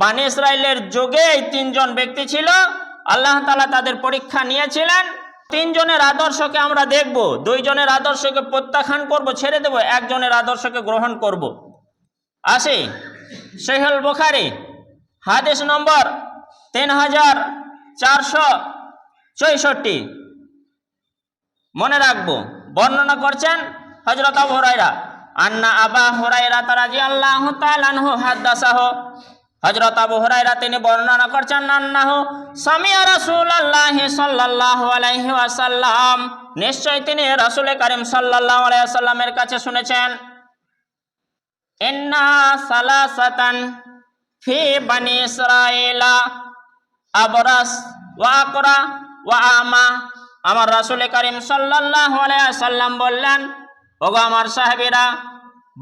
বানি ইসরায়েলের যুগে এই তিনজন ব্যক্তি ছিল। আল্লাহ তালা তাদের পরীক্ষা নিয়েছিলেন। তিনজনের আদর্শকে আমরা দেখব। দুইজনের আদর্শকে প্রত্যাখ্যান করব, ছেড়ে দেব। একজনের আদর্শকে গ্রহণ করব। আসি। সেহল বুখারি, হাদিস নম্বর তিন হাজার চারশো চৌষট্টি মনে রাখব, বর্ণনা করছেন হজরত আবু হুরায়রা, আন্না আবা হুরায়রা তারাজি আল্লাহ তালানহু হাদ্দাসাহ। হজরত আবু হুরায়রা তিনি বর্ণনা করছেন, আন্নাহু সামিয়া রাসূলুল্লাহ সাল্লাল্লাহু আলাইহি ওয়াসাল্লাম। নিশ্চয় তিনি রাসূল করিম সাল্লাল্লাহু আলাইহি ওয়াসাল্লামের কাছে শুনেছেন, ইন্না সালাসাতান ফি বানি ইসরাইলা আবরাস ওয়া আকরা ওয়া আমা। আমার রাসূল করিম আলাইহি সাল্লাম বললেন, ওগো আমার সাহাবীরা,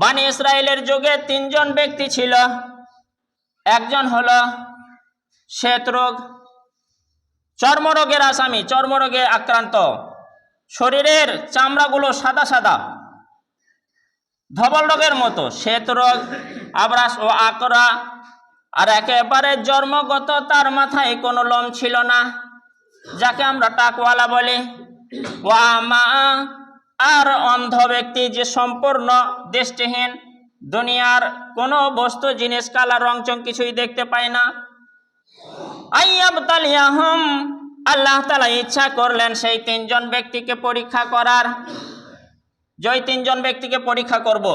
বানি ইসরায়েলের যুগে তিনজন ব্যক্তি ছিল। একজন হলো শ্বেত রোগ, চর্মরোগের আসামি, চর্মরোগে আক্রান্ত। শরীরের চামড়াগুলো সাদা সাদা। ধবল রোগের মতো, শ্বেত রোগ, আবরাস ও আকরা আর একেবারে জন্মগত তার মাথায় কোনো লোম ছিল না, যাকে আমরা টাকওয়ালা বলি। ওয়ামা আর অন্ধ ব্যক্তি যে সম্পূর্ণ দৃষ্টিহীন দুনিয়ার কোনো বস্তু, জিনিস, কালা, রং, চং কিছুই দেখতে পায় না। আইয়াব তালিয়াহম আল্লাহ তালা ইচ্ছা করলেন সেই তিনজন ব্যক্তিকে পরীক্ষা করার। জয় তিনজন ব্যক্তিকে পরীক্ষা করব।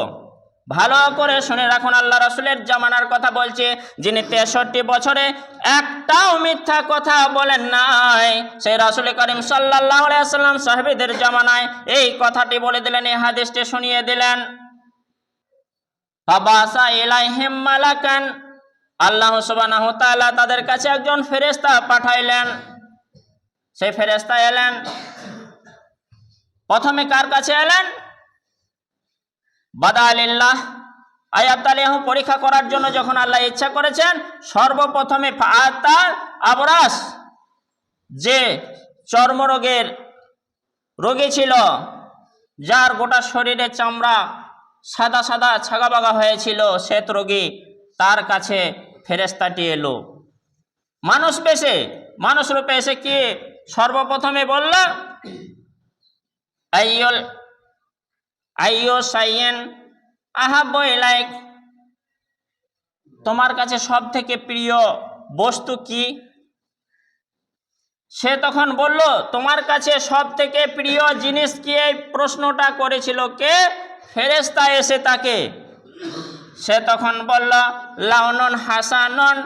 ভালো করে শুনে রাখুন, আল্লাহ রাসুলের জামানার কথা বলছে, যিনি তেষট্টি বছরে একটাও মিথ্যা কথা বলেন নাই। সেই রাসুল করিম সাল্লাহ সাল্লাম সাহেবীদের জামানায় এই কথাটি বলে দিলেন, এই হাদিসটি শুনিয়ে দিলেন। ফাবাসা ইলাইহিম মালাকান। আল্লাহ সুবহানাহু তাআলা তাদের কাছে একজন ফেরেশতা পাঠাইলেন। সেই ফেরেশতা এলেন। প্রথমে কার কাছে এলেন? বাদা আলিল্লাহ আয়াত আলিয়াহ পরীক্ষা করার জন্য যখন আল্লাহ ইচ্ছা করেছেন, সর্বপ্রথমে ফাতা আবরাস, যে চর্মরোগের রোগী ছিল, যার গোটা শরীরে চামড়া সাদা সাদা ছাগাবাগা হয়েছিল শ্বেত রোগী। তার কাছে ফেরেস্তাটি এলো। মানুষ বেশে, মানুষ রূপে এসে কি সর্বপ্রথমে বলল, আইয়ল, আইয়ো সাইয়েন আহাব্ব ইলাইক। তোমার কাছে সব থেকে প্রিয় বস্তু কি? সে তখন বলল, তোমার কাছে সব থেকে প্রিয় জিনিস কি? এই প্রশ্নটা করেছিল কে? ফেরেস্তা এসে তাকে, সে তখন বলল লাউনন হাসানন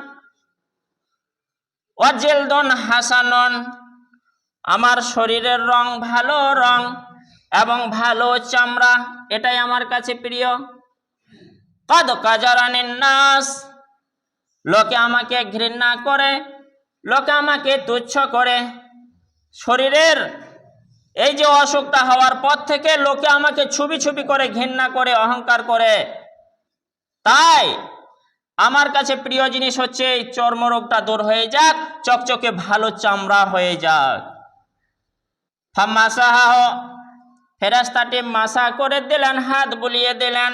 ওয়াজেলদন হাসানন, আমার শরীরের রং ভালো রং এবং ভালো চামড়া, এটাই আমার কাছে প্রিয়। কদ কাজারানের নাস, লোকে আমাকে ঘৃণা করে, লোকে আমাকে তুচ্ছ করে। শরীরের এই যে অসুখটা হওয়ার পর থেকে লোকে আমাকে ছবি ছবি করে, ঘৃণা করে, অহংকার করে। তাই আমার কাছে প্রিয় জিনিস হচ্ছে এই চর্মরোগটা দূর হয়ে যাক, চকচকে ভালো চামড়া হয়ে যাক। ফেরাস্তাটি মাসা করে দিলেন, হাত বুলিয়ে দিলেন।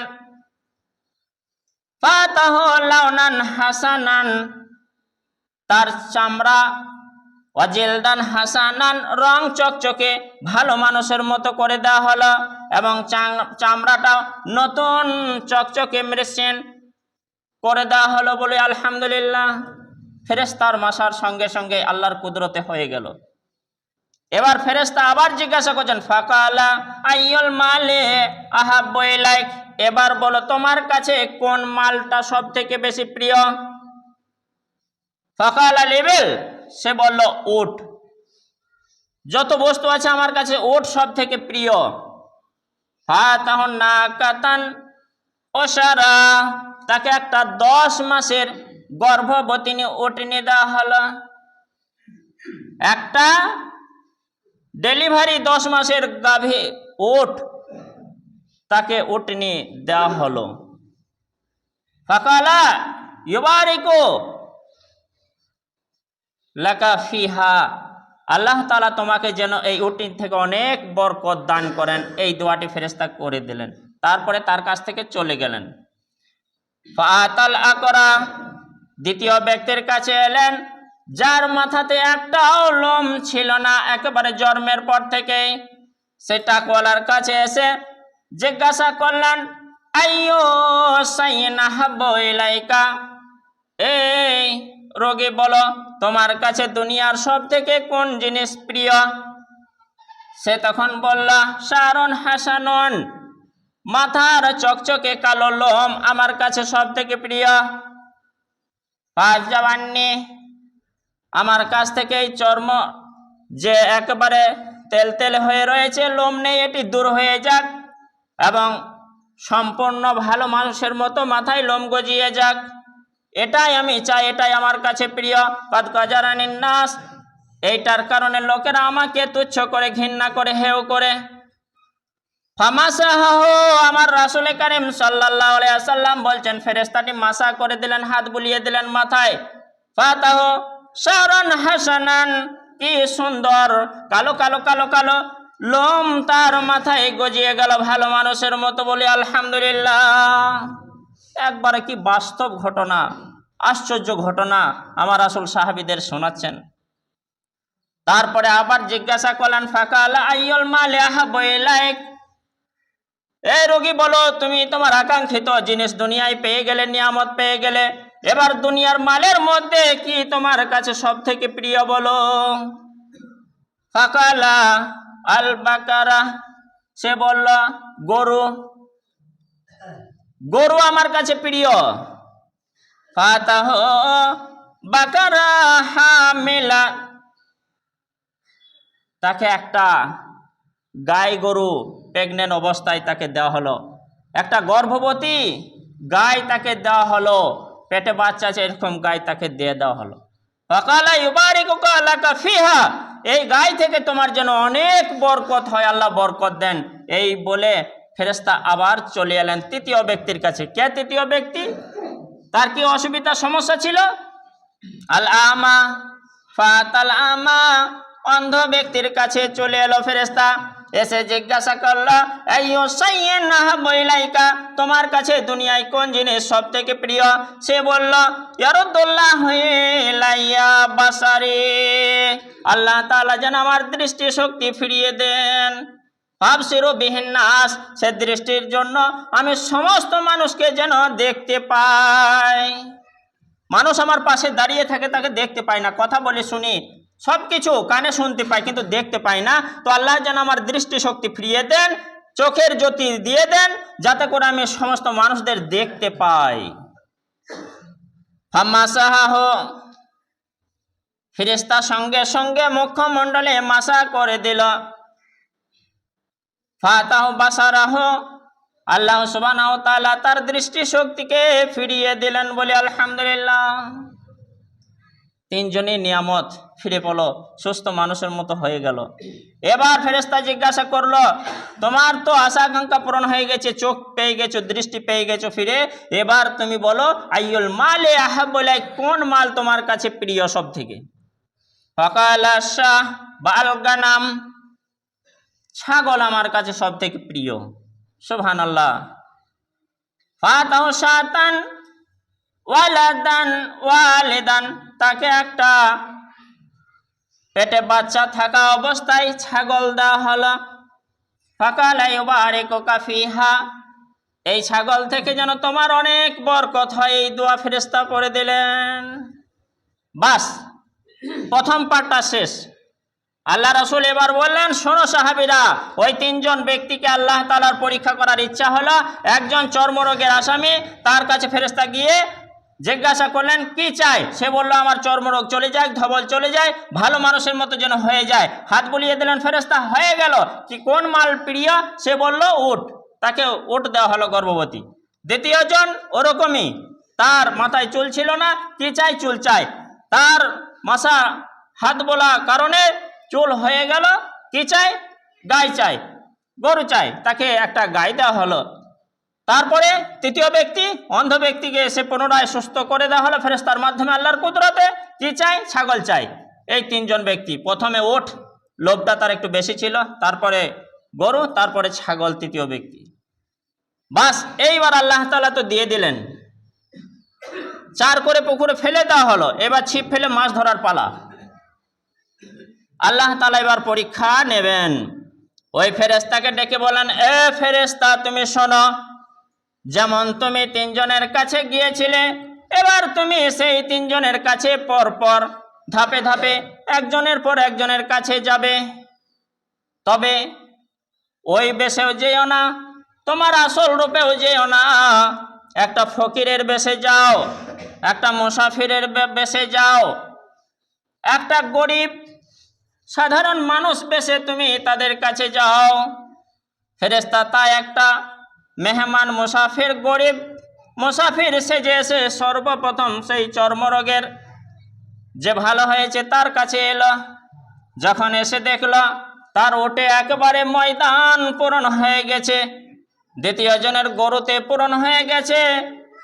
লাউনান হাসানান, তার চামড়া অজেলদান হাসানান রং চকচকে ভালো মানুষের মতো করে দেওয়া হলো এবং চামড়াটা নতুন চকচকে মৃষেন করে দেওয়া হলো বলে আলহামদুলিল্লাহ। ফেরেস্তার মাসার সঙ্গে সঙ্গে আল্লাহর কুদরতে হয়ে গেল। এবার ফেরেস্তা আবার জিজ্ঞাসা করছেন, ফাকালা আইয়ল মালে আহাব্ব ইলাইক? এবার বলো, তোমার কাছে কোন মালটা সব থেকে বেশি প্রিয়? ফাকালা লেবেল? সে বলল উট যত বস্তু আছে আমার কাছে ওট সব থেকে প্রিয়। ফাতাহন না কাতান ওসারা, তাকে একটা দশ মাসের গর্ভবতী ওট নিয়ে দেওয়া হলো। একটা ডেলিভারি দশ মাসের গাভী ওট তাকে উটনি দেওয়া হলো। ফাকালা, ইউবারিকো লাকা ফিহা। আল্লাহ তালা তোমাকে যেন এই উটিন থেকে অনেক বরকত দান করেন। এই দোয়াটি ফেরেস্তা করে দিলেন। তারপরে তার কাছ থেকে চলে গেলেন। ফাতাল আকরা, দ্বিতীয় ব্যক্তির কাছে এলেন, যার মাথাতে একটাও লোম ছিল না। একেবারে জন্মের পর থেকেই সে টাকওয়ালার কাছে এসে জিজ্ঞাসা করলেন, আইয়ো সাইনা হাব্বু ইলাইকা? এই রোগী বলো তোমার কাছে দুনিয়ার সব থেকে কোন জিনিস প্রিয়? সে তখন বলল সারন হাসানন, মাথার চকচকে কালো লোম আমার কাছে সব থেকে প্রিয়। পাঁচ জবাননি, আমার কাছ থেকে এই চর্ম যে একেবারে তেল তেল হয়ে রয়েছে, লোম নেই, এটি দূর হয়ে যাক এবং সম্পূর্ণ ভালো মানুষের মতো মাথায় লোম গজিয়ে যাক। এটাই আমি চাই, এটাই আমার কাছে প্রিয়। কদ গজারানির নাস এইটার কারণে লোকেরা আমাকে তুচ্ছ করে, ঘৃণা করে, হেও করে। ফামাসাহ আমার রাসুল কারিম সাল্লাল্লাহু আলাইহি সাল্লাম বলছেন, ফেরেশতাটি মাসা করে দিলেন, হাত বুলিয়ে দিলেন মাথায়। ফাতাহ শারান হাসানান, কি সুন্দর। কালো কালো কালো কালো লোম তার মাথায় গজিয়ে গেল, ভালো মানুষের মতো বলি, আলহামদুলিল্লাহ। একবারে কি বাস্তব ঘটনা, আশ্চর্য ঘটনা আমার আসল সাহাবিদের শোনাচ্ছেন। তারপরে আবার জিজ্ঞাসা করলেন, ফাকাল রোগী বলো, তুমি তোমার আকাঙ্ক্ষিত জিনিস দুনিয়ায় পেয়ে গেলে, নিয়ামত পেয়ে গেলে, এবার দুনিয়ার মালের মধ্যে কি তোমার কাছে সব থেকে প্রিয় বলো? ফাকালা আল বাকারা। সে বলল, গরু গরু আমার কাছে প্রিয়। ফাতাহ বাকারা হামিলা। তাকে একটা গাই গরু প্রেগনেন্ট অবস্থায় তাকে দেওয়া হলো। একটা গর্ভবতী গাই তাকে দেওয়া হলো। পেটে বাচ্চা আছে, এরকম গাই তাকে দিয়ে দেওয়া হলো। অকালা ইউবারিকুকা আলাকা ফিহা। এই গাই থেকে তোমার জন্য অনেক বরকত হয়, আল্লাহ বরকত দেন। এই বলে ফেরেস্তা আবার চলে এলেন তৃতীয় ব্যক্তির কাছে। কে তৃতীয় ব্যক্তি? তার কি অসুবিধা, সমস্যা ছিল? আল আমা ফাতাল আমা, অন্ধ ব্যক্তির কাছে চলে এলো ফেরেস্তা এসে জিজ্ঞাসা করল বইলাইকা তোমার কাছে দুনিয়ায় কোন জিনিস সব থেকে প্রিয়? সে বলল ইয়ারুদ্দুল্লাহ হয়ে লাইয়া বাসারে। আল্লাহ তাআলা যেন আমার দৃষ্টি শক্তি ফিরিয়ে দেন। ভাবসিরো বিহীন নাস সে দৃষ্টির জন্য আমি সমস্ত মানুষকে যেন দেখতে পাই। মানুষ আমার পাশে দাঁড়িয়ে থাকে, তাকে দেখতে পাই না। কথা বলে, শুনি। সব কিছু কানে শুনতে পাই, কিন্তু দেখতে পাই না। তো আল্লাহ যেন আমার দৃষ্টিশক্তি ফিরিয়ে দেন, চোখের জ্যোতি দিয়ে দেন, যাতে করে আমি সমস্ত মানুষদের দেখতে পাই। ফিরিস্তা সঙ্গে সঙ্গে মুখ্যমণ্ডলে মাসা করে দিল। ফাতাহ বাসারাহ আল্লাহ তাআলা তার দৃষ্টিশক্তিকে ফিরিয়ে দিলেন বলে আলহামদুলিল্লাহ। তিনজনই নিয়ামত ফিরে পড়ল সুস্থ মানুষের মতো হয়ে গেল। এবার ফেরেস্তা জিজ্ঞাসা করল, তোমার তো আশা আকাঙ্ক্ষা পূরণ হয়ে গেছে, চোখ পেয়ে গেছো, দৃষ্টি পেয়ে গেছো ফিরে। এবার তুমি বলো, আইয়ুল মালে আহাবলাই কোন মাল তোমার কাছে প্রিয় সব থেকে ফকালা শাহ বালগানাম ছাগল আমার কাছে সব থেকে প্রিয় সুবহান আল্লাহ ওয়ালাদান তাকে একটা পেটে বাচ্চা থাকা অবস্থায় ছাগল দেওয়া হলো। ফাকালাই বারেকো কাফিহা, এই ছাগল থেকে যেন তোমার অনেক বরকত হয়, এই দোয়া ফেরেস্তা করে দিলেন। বাস, প্রথম পার্টটা শেষ। আল্লাহ রসুল এবার বললেন, শোনো সাহাবিরা, ওই তিনজন ব্যক্তিকে আল্লাহ তালার পরীক্ষা করার ইচ্ছা হলো, একজন চর্মরোগের আসামি তার কাছে ফেরেস্তা গিয়ে জিজ্ঞাসা করলেন, কি চাই? সে বলল, আমার চর্মরোগ চলে যায়, ধবল চলে যায়, ভালো মানুষের মতো যেন হয়ে যায়। হাত বুলিয়ে দিলেন ফেরেস্তা হয়ে গেল, কি কোন মাল প্রিয়? সে বলল, উট। তাকে উট দেওয়া হলো গর্ভবতী। দ্বিতীয়জন ওরকমই, তার মাথায় চুল ছিল না, কি চাই? চুল চাই। তার মাসা হাত বলা কারণে চুল হয়ে গেল, কি চাই গাই চাই গরু চাই তাকে একটা গাই দেওয়া হলো। তারপরে তৃতীয় ব্যক্তি, অন্ধ ব্যক্তিকে এসে পুনরায় সুস্থ করে দেওয়া হলো ফেরেস্তার মাধ্যমে আল্লাহর কুদরতে। কি চাই ছাগল চাই এই তিনজন ব্যক্তি, প্রথমে ওঠ, লোভটা তার একটু বেশি ছিল, তারপরে গরু, তারপরে ছাগল তৃতীয় ব্যক্তি। বাস, এইবার আল্লাহ তালা তো দিয়ে দিলেন। চার করে পুকুরে ফেলে দেওয়া হলো। এবার ছিপ ফেলে মাছ ধরার পালা। আল্লাহ তালা এবার পরীক্ষা নেবেন। ওই ফেরেস্তাকে ডেকে বলেন, এ ফেরেস্তা তুমি শোনো, যেমন তুমি তিনজনের কাছে গিয়েছিলে, এবার তুমি সেই তিনজনের কাছে পর পর ধাপে ধাপে একজনের পর একজনের কাছে যাবে। তবে ওই বেশেও যেও না, তোমার আসল রূপেও যেও না। একটা ফকিরের বেশে যাও, একটা মুসাফিরের বেশে যাও, একটা গরিব সাধারণ মানুষ বেশে তুমি তাদের কাছে যাও। ফেরেস্তা তাই একটা মেহমান, মুসাফির, গরিব মুসাফির সেজে এসে সর্বপ্রথম সেই চর্মরোগের যে ভালো হয়েছে তার কাছে এলো। যখন এসে দেখল, তার ওটে একেবারে ময়দান পূরণ হয়ে গেছে। দ্বিতীয় জনের গরুতে পূরণ হয়ে গেছে।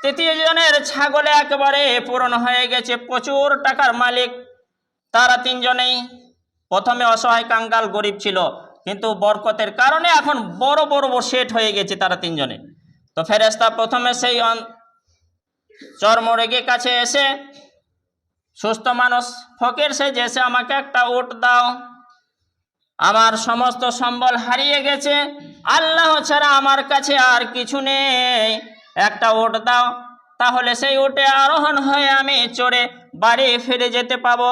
তৃতীয় জনের ছাগলে একেবারে পূরণ হয়ে গেছে। প্রচুর টাকার মালিক, তারা তিনজনেই প্রথমে অসহায় কাঙ্গাল গরিব ছিল, কিন্তু বরকতের কারণে এখন বড় বড় সেট হয়ে গেছে তারা তিনজনে। তো ফেরেস্তা প্রথমে সেই চর্মরেগের কাছে এসে, সুস্থ মানুষ, ফকির সে যেসে আমাকে একটা উট দাও, আমার সমস্ত সম্বল হারিয়ে গেছে, আল্লাহ ছাড়া আমার কাছে আর কিছু নেই, একটা উট দাও, তাহলে সেই উটে আরোহণ হয়ে আমি চড়ে বাড়ি ফিরে যেতে পাবো।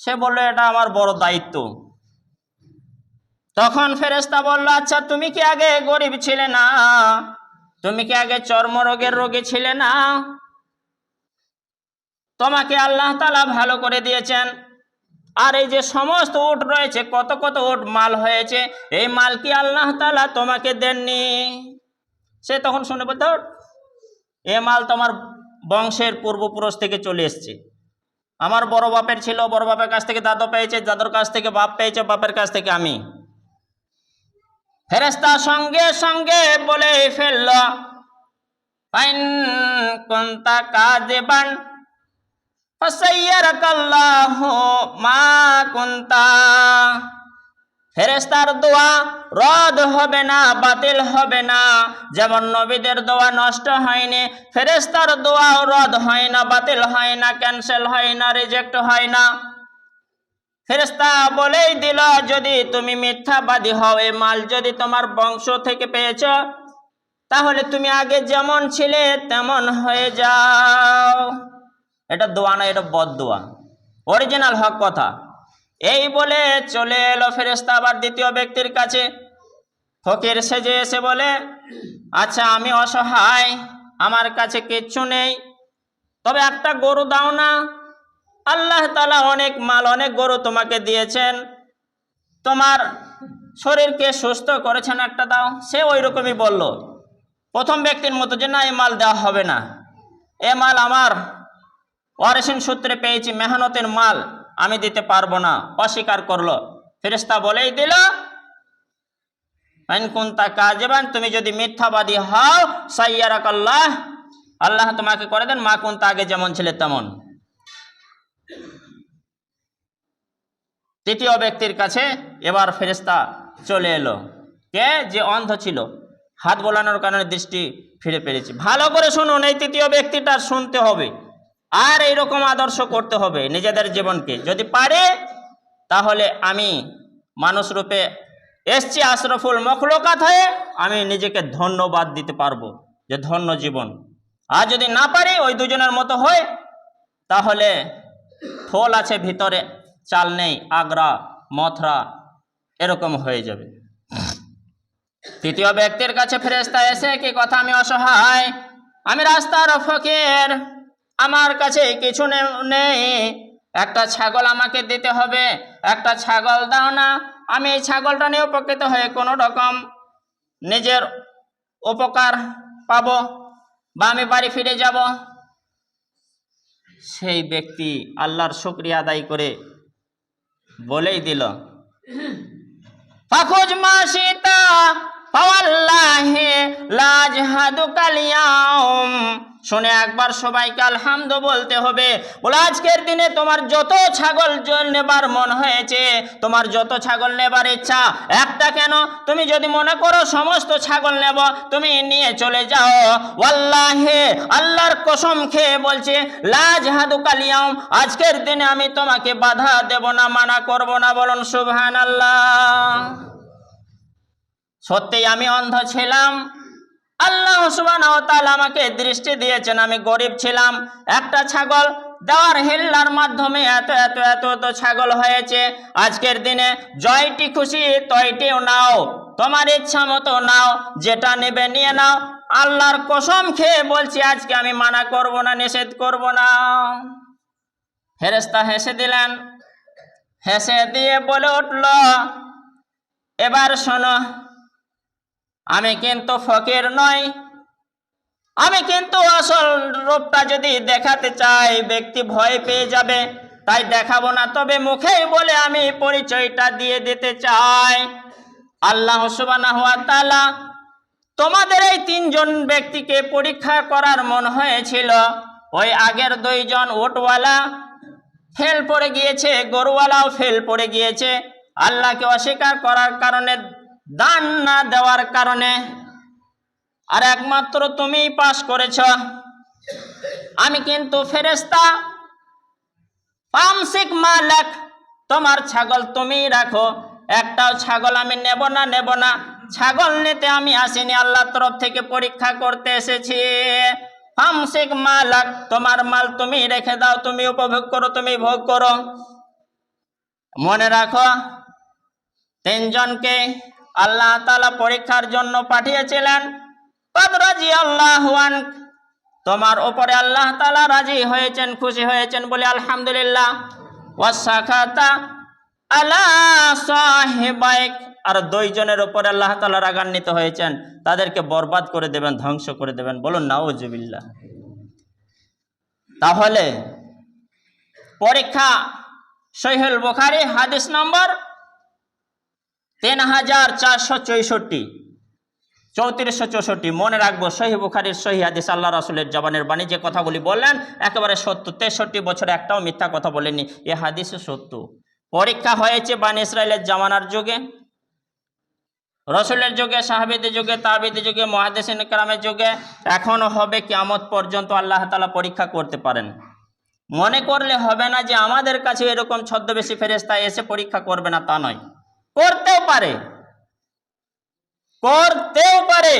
সে বলল, এটা আমার বড় দায়িত্ব। তখন ফেরেস্তা বলল আচ্ছা তুমি কি আগে গরিব ছিলে না? তুমি কি আগে চর্মরোগের রোগী ছিলে না? তোমাকে আল্লাহ তালা ভালো করে দিয়েছেন। আর এই যে সমস্ত উট রয়েছে, কত কত উট মাল হয়েছে, এই মাল কি আল্লাহ তালা তোমাকে দেননি? সে তখন শুনে বলতে এ মাল তোমার বংশের পূর্বপুরুষ থেকে চলে এসছে। আমার বড় বাপের ছিল, বড় বাপের কাছ থেকে দাদু পেয়েছে, দাদুর কাছ থেকে বাপ পেয়েছে, বাপের কাছ থেকে আমি। ফেরেস্তা সঙ্গে সঙ্গে বলে ফেলল পাইন কোনটা কাজেবান ফাসাইয়ারাকাল্লাহু মা কুনতা। ফেরেস্তার দোয়া রদ হবে না, বাতিল হবে না। যেমন নবীদের দোয়া নষ্ট হয়নি ফেরেস্তার দোয়াও রদ হয় না, বাতিল হয় না, ক্যান্সেল হয় না, রিজেক্ট হয় না। ফেরেস্তা বলেই দিল, যদি তুমি মিথ্যাবাদী হও, এই মাল যদি তোমার বংশ থেকে পেয়েছ, তাহলে তুমি আগে যেমন ছিলে, তেমন হয়ে যাও। এটা দোয়া না, এটা বদ দোয়া অরিজিনাল হক কথা। এই বলে চলে এলো ফেরেস্তা আবার দ্বিতীয় ব্যক্তির কাছে। ফকির সেজে এসে বলে আচ্ছা আমি অসহায়, আমার কাছে কিচ্ছু নেই। তবে একটা গরু দাও না। আল্লাহ তালা অনেক মাল, অনেক গরু তোমাকে দিয়েছেন। তোমার শরীরকে সুস্থ করেছেন একটা দাও। সে ওই রকমই বলল। প্রথম ব্যক্তির মতো যে, না, এই মাল দেওয়া হবে না। এ মাল আমার। ওয়ারেসিন সূত্রে পেয়েছি, মেহনতের মাল। আমি দিতে পারব না। অস্বীকার করল। ফেরেস্তা বলেই দিল তুমি যদি মিথ্যাবাদী হও সাইয়ারাক আল্লাহ আল্লাহ তোমাকে করে দেন, মা কুন্তা আগে যেমন ছিলে তেমন। তৃতীয় ব্যক্তির কাছে এবার ফেরেস্তা চলে এলো। কে? যে অন্ধ ছিল। হাত বোলানোর কারণে দৃষ্টি ফিরে পেরেছি। ভালো করে শুনুন, এই তৃতীয় ব্যক্তিটা শুনতে হবে। আর এইরকম আদর্শ করতে হবে নিজেদের জীবনকে। যদি পারে, তাহলে আমি মানুষ রূপে এসছি আশরফুল মখলকাত হয়ে আমি নিজেকে ধন্যবাদ দিতে পারব, যে ধন্য জীবন। আর যদি না পারি, ওই দুজনের মতো হয়, তাহলে ফল আছে, ভিতরে চাল নেই, আগ্রা, মথরা, এরকম হয়ে যাবে। তৃতীয় ব্যক্তির কাছে ফেরেস্তা এসে কি কথা, আমি অসহায়, আমি রাস্তার ফকির। আমার কাছে কিছু নেই। একটা ছাগল আমাকে দিতে হবে। একটা ছাগল দাও না। আমি এই ছাগলটা নিয়ে উপকৃত হয়ে কোনো রকম নিজের উপকার পাবো বা আমি বাড়ি ফিরে যাব। সেই ব্যক্তি আল্লাহর শুক্রিয়া আদায় করে বলেই দিল, ফাখুজ মা ফাওয়াল্লাহি লাজহাদুকাল ইয়াউম। শুনে একবার সবাইকে আলহামদ বলতে হবে, বলে আজকের দিনে তোমার যত ছাগল নেবার মন হয়েছে, তোমার যত ছাগল নেবার ইচ্ছা, একটা কেন? তুমি যদি মনে করো সমস্ত ছাগল নেব, তুমি নিয়ে চলে যাও। ওয়াল্লাহে, আল্লাহর কসম খেয়ে বলছে লাজহাদু কালিয়াম আজকের দিনে আমি তোমাকে বাধা দেব না, মানা করব না, বলুন সুবহান আল্লাহ সত্যি আমি অন্ধ ছিলাম। আল্লাহ তাআলা আমাকে দৃষ্টি দিয়েছেন, আমি গরিব ছিলাম। একটা ছাগল দেওয়ার হিল্লার মাধ্যমে এত এত এত এত ছাগল হয়েছে। আজকের দিনে জয়টি খুশি তয়টিও নাও। তোমার ইচ্ছা মতো নাও, যেটা নেবে নিয়ে নাও। আল্লাহর কসম খেয়ে বলছি, আজকে আমি মানা করব না, নিষেধ করব না। ফেরেস্তা হেসে দিলেন। হেসে দিয়ে বলে উঠল, এবার শোনো আমি কিন্তু ফকির নই। আমি কিন্তু আসল রূপটা যদি দেখাতে চাই, ব্যক্তি ভয় পেয়ে যাবে। তাই দেখাবো না, তবে মুখেই বলে আমি পরিচয়টা দিয়ে দিতে চাই। আল্লাহ তাআলা তোমাদের এই তিনজন ব্যক্তিকে পরীক্ষা করার মন হয়েছিল। ওই আগের দুইজন ওটওয়ালা ফেল পড়ে গিয়েছে, গরুওয়ালাও ফেল পড়ে গিয়েছে। আল্লাহকে অস্বীকার করার কারণে দান না দেওয়ার কারণে আর একমাত্র তুমিই পাশ করেছ। আমি কিন্তু ফেরেস্তা পামসিক মালাক, তোমার ছাগল তুমিই রাখো। একটাও ছাগল আমি নেব না নেব না। ছাগল নিতে আমি আসিনি আল্লাহ তরফ থেকে পরীক্ষা করতে এসেছি। ফামসিক মালাক, তোমার মাল তুমি রেখে দাও, তুমি উপভোগ করো, তুমি ভোগ করো। মনে রাখো, তিনজনকে আল্লাহ তালা পরীক্ষার জন্য পাঠিয়েছিলেন। রাজি আল্লাহ তোমার ওপরে আল্লাহ তালা রাজি হয়েছেন, খুশি হয়েছেন বলে আলহামদুলিল্লাহ। ওয়াসাখাতা আলা সাহিবাইক। আর দুইজনের উপরে আল্লাহ তাআলা রাগান্বিত হয়েছেন। তাদেরকে বরবাদ করে দেবেন, ধ্বংস করে দেবেন। বলুন, নাউজুবিল্লাহ। তাহলে পরীক্ষা সহিহুল বুখারী, হাদিস নম্বর তিন হাজার চারশো চৌষট্টি। চৌত্রিশশো চৌষট্টি, মনে রাখব, সহি বুখারির সহি হাদিস, আল্লাহ রাসুলের জবানের বাণী যে কথাগুলি বললেন, একেবারে সত্য। তেষট্টি বছর একটাও মিথ্যা কথা বলেনি এ হাদিসও সত্য। পরীক্ষা হয়েছে বান ইসরায়েলের জামানার যুগে, রসুলের যুগে, সাহাবিদের যুগে, তাবিদের যুগে মহাদেসিন কালামের যুগে এখনও হবে কিয়ামত পর্যন্ত আল্লাহ তালা পরীক্ষা করতে পারেন। মনে করলে হবে না যে আমাদের কাছে এরকম ছদ্মবেশী ফেরেস্তা এসে পরীক্ষা করবে না তা নয়। করতেও পারে। করতেও পারে।